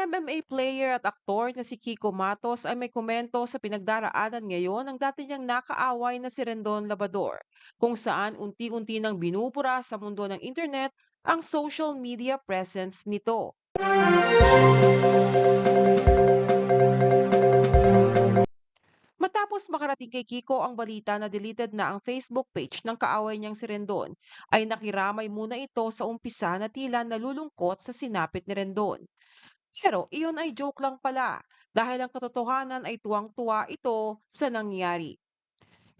MMA player at aktor na si Kiko Matos ay may komento sa pinagdaraanan ngayon ng dati niyang nakaaway na si Rendon Labador, kung saan unti-unti nang binubura sa mundo ng internet ang social media presence nito. Matapos makarating kay Kiko ang balita na deleted na ang Facebook page ng kaaway niyang si Rendon, ay nakiramay muna ito sa umpisa na tila nalulungkot sa sinapit ni Rendon. Pero iyon ay joke lang pala dahil ang katotohanan ay tuwang-tuwa ito sa nangyari.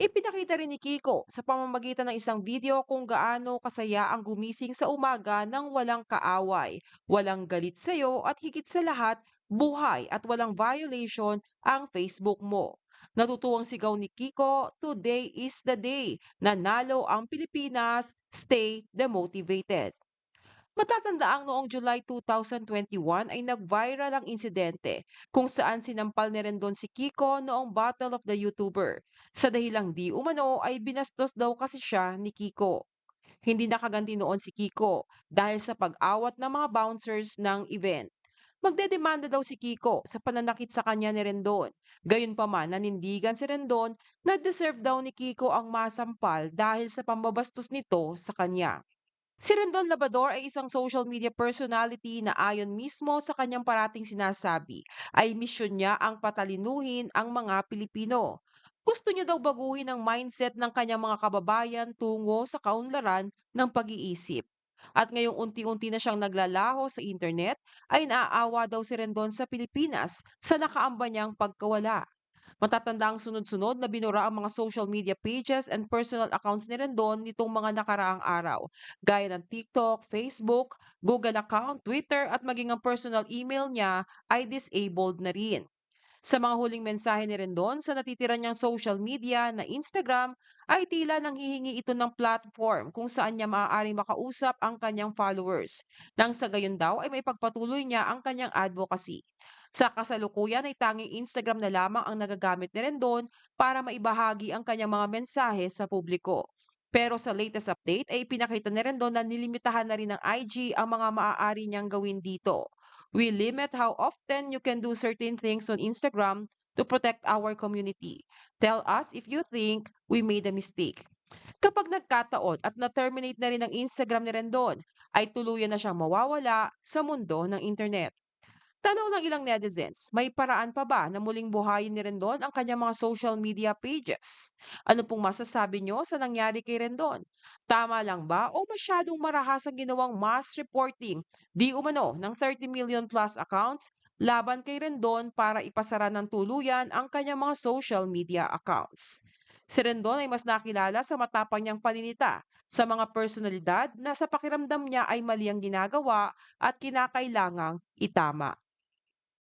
Ipinakita rin ni Kiko sa pamamagitan ng isang video kung gaano kasaya ang gumising sa umaga ng walang kaaway, walang galit sa'yo at higit sa lahat, buhay at walang violation ang Facebook mo. Natutuwang sigaw ni Kiko, Today is the day. Nanalo ang Pilipinas. Stay demotivated. Matatandaang noong July 2021 ay nag-viral ang insidente kung saan sinampal ni Rendon si Kiko noong Battle of the YouTuber. Sa dahilang di umano ay binastos daw kasi siya ni Kiko. Hindi nakaganti noon si Kiko dahil sa pag-awat ng mga bouncers ng event. Magdedemanda daw si Kiko sa pananakit sa kanya ni Rendon. Gayunpaman, nanindigan si Rendon na deserve daw ni Kiko ang masampal dahil sa pambabastos nito sa kanya. Si Rendon Labrador ay isang social media personality na ayon mismo sa kanyang parating sinasabi ay misyon niya ang patalinuhin ang mga Pilipino. Gusto niya daw baguhin ang mindset ng kanyang mga kababayan tungo sa kaunlaran ng pag-iisip. At ngayong unti-unti na siyang naglalaho sa internet, ay naaawa daw si Rendon sa Pilipinas sa nakaamba niyang pagkawala. Matatanda ang sunod-sunod na binura ang mga social media pages and personal accounts ni Rendon nitong mga nakaraang araw, gaya ng TikTok, Facebook, Google account, Twitter at maging ang personal email niya ay disabled na rin. Sa mga huling mensahe ni Rendon sa natitira niyang social media na Instagram ay tila nanghihingi ito ng platform kung saan niya maaaring makausap ang kanyang followers. Nang sa gayon daw ay may pagpatuloy niya ang kanyang advocacy. Sa kasalukuyan ay tanging Instagram na lamang ang nagagamit ni Rendon para maibahagi ang kanyang mga mensahe sa publiko. Pero sa latest update ay pinakita ni Rendon na nilimitahan na rin ng IG ang mga maaari niyang gawin dito. We limit how often you can do certain things on Instagram to protect our community. Tell us if you think we made a mistake. Kapag nagkataon at na-terminate na rin ang Instagram ni Rendon, ay tuluyan na siyang mawawala sa mundo ng internet. Tanong ng ilang netizens, may paraan pa ba na muling buhayin ni Rendon ang kanyang mga social media pages? Ano pong masasabi nyo sa nangyari kay Rendon? Tama lang ba o masyadong marahas ang ginawang mass reporting di umano ng 30 million plus accounts laban kay Rendon para ipasara ng tuluyan ang kanyang mga social media accounts? Si Rendon ay mas nakilala sa matapang niyang paninita sa mga personalidad na sa pakiramdam niya ay mali ang ginagawa at kinakailangang itama.